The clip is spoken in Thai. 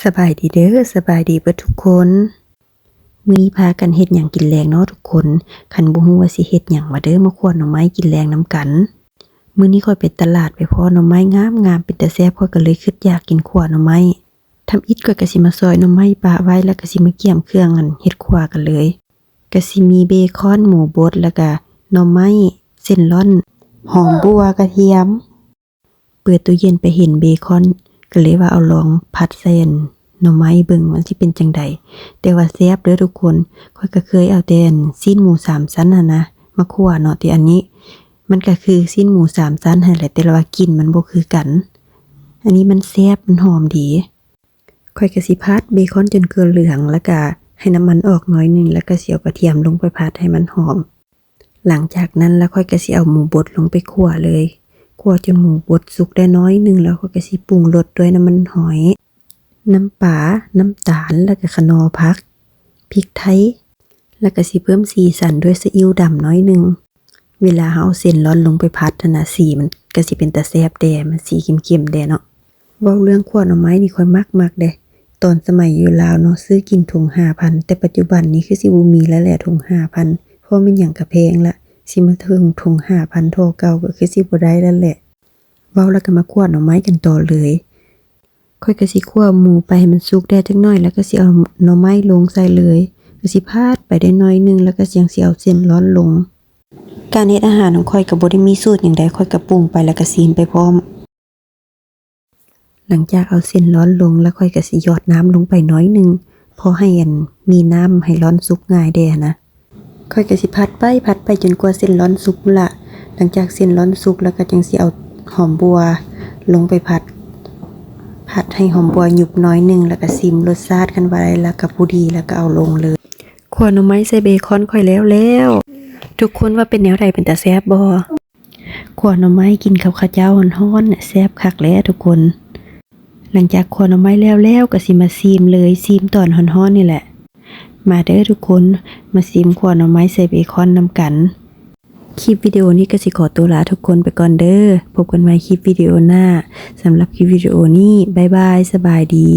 สบายดีเด้อสบายดีเบิดทุกคนมือพากันเฮ็ดหยังกินแรงเนาะทุกคนคันบ่ฮู้ว่าสิเฮ็ดหยังมาเด้อมาควรหน่อไม้กินแรงนํกัน มื้อนี้ค่อยไปตลาดไปพอหน่อไม้งามงามเป็นแต่แซ่บค่อยก็เลยคิดอยากกินขัวหน่อไม้ทำอิฐก็ก็สิมาซอยหน่อไม้ปะไว้แล้วก็สิมาเกี่ยมเครื่องอันเฮ็ดขัวกันเลยก็สิมีเบคอนหมูบดแล้วก็หน่อไม้เส้นร่อนหอมบัวกระเทียม เปิดตู้เย็นไปเห็นเบคอน ก็เลยว่าเอาลองผัดใส่อันหน่อไม้เบิ่งมันสิเป็นจังใดแต่ว่าแซ่บเด้อทุกคนค่อยก็เคยเอาแต่อันซีนหมูสามชั้นน่ะนะมาคั่วเนาะแต่อันนี้ มันก็คือซีนหมูสามชั้นนั่นแหละแต่ว่ากินมันบ่คือกัน อันนี้มันแซ่บมันหอมดีค่อยก็สิพัดเบคอนจนเกลือเหลืองแล้วก็ให้น้ำมันออกหน้อยหนึงแล้วก็เสิเอากระเทียมลงไปผัดให้มันหอม หลังจากนั้นแล้วค่อยก็สิเอาหมูบดลงไปคั่วเลย คั่วจนหมูบดสุกได้น้อยหนึ่งแล้วค่อยก็สิปรุงรสด้วยน้ำมันหอย น้ำปลาน้ำตาลแล้วก็ขนอพักพริกไทยแล้วก็สิเพิ่มสีสันด้วยซีอิ๊วดำน้อยหนึ่งเวลาเฮาเอาเส้นร้อนลงไปพัดนั่นะสีมันก็สิเป็นตาแซบแดมันสีเข้มๆแดเนาะว้าเรื่องขวดหน่อไม้นี่ค่อยมักมักเดตอนสมัยอยู่ลาวเนาะซื้อกินถุง5,000แต่ปัจจุบันนี้คือสิบ่มีแล้วแหละถุง5,000เพราะมันหยังก็แพงละ สิมาถึงถุง5,000เท่าเก่าก็คือสิบ่ได้แล้วแหละเว้าแล้วก็มาขวดหน่อไม้กันต่อเลยค่อยก็สิคั่วหมูไปให้มันสุกได้จักหน่อย แล้วก็สิเอาหน่อไม้ลงใส่เลยก็สิพาดไปได้น้อยหนึงแล้วก็เสียงสิเอาเส้นร้อนลง การเฮ็ดอาหารของค่อยก็บ่ได้มีสูตรหยังใดค่อยก็ปรุงไปแล้วก็ซีมไปพร้อม หลังจากเอาเส้นร้อนลงแล้วค่อยก็สิหยอดน้ำลงไปน้อยหนึงพอให้อันมีน้ำให้ร้อนสุกง่ายแด่นะ ค่อยก็สิพัดไปพัดไปจนกว่าเส้นร้อนสุกละหลังจากเส้นร้อนสุกแล้วก็จังสิเอาหอมบัวลงไปผัด ผัดให้หอมบัวหยุบน้อยหนึงแล้วก็ซิมรสชาติกันไว้แล้วก็ผู้ดีแล้วก็เอาลงเลยขวหน่อไม้ใส่เบคอนค่อยแล้วแล้ว ทุกคนว่าเป็นแนวใดเป็นตาแซบบ่ขวหน่อไม้กินกับข้าวเจ้าฮ้อนๆน่ะแซบคักแล้วทุกคน หลังจากขวหน่อไม้แล้วแล้วก็สิมาซีมเลยซีมตอนฮ้อนๆนี่แหละ มาเด้อทุกคนมาซิมขวหน่อไม้ใส่เบคอนนำกัน คลิปวิดีโอนี้ก็สิขอตัวลาทุกคนไปก่อนเด้อพบกันใหม่คลิปวิดีโอหน้าสำหรับคลิปวิดีโอนี้บายบายสบายดี